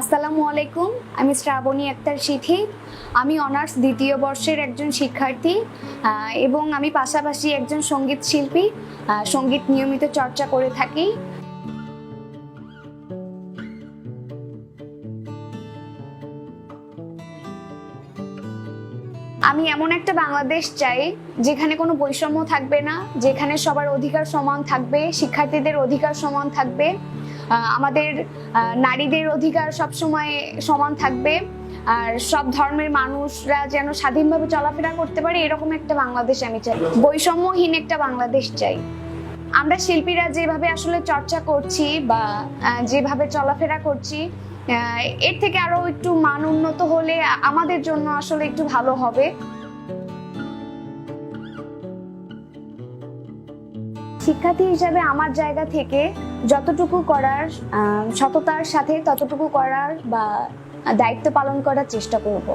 আসসালামু আলাইকুম, আমি শ্রাবণী আক্তার সিথি আমি অনার্স দ্বিতীয় বর্ষের একজন শিক্ষার্থী এবং আমি পাশাপাশি একজন সংগীত শিল্পী সংগীত নিয়মিত চর্চা করে থাকি। আমি এমন একটা বাংলাদেশ চাই, যেখানে কোনো বৈষম্য থাকবে না, যেখানে সবার অধিকার সমান থাকবে, শিক্ষার্থীদের অধিকার সমান থাকবে। আমাদের নারীদের অধিকার সবসময় সমান থাকবে। আর সব ধর্মের মানুষরা যেন স্বাধীনভাবে চলাফেরা করতে পারে, এরকম একটা বাংলাদেশ আমি চাই। বৈষম্যহীন একটা বাংলাদেশ চাই। আমরা শিল্পীরা যেভাবে আসলে চর্চা করছি বা যেভাবে চলাফেরা করছি এর থেকে আরও একটু মান উন্নত হলে আমাদের জন্য আসলে একটু ভালো হবে। শিক্ষার্থী হিসাবে আমার জায়গা থেকে যতটুকু করার সততার সাথে ততটুকু করার বা দায়িত্ব পালন করার চেষ্টা করব।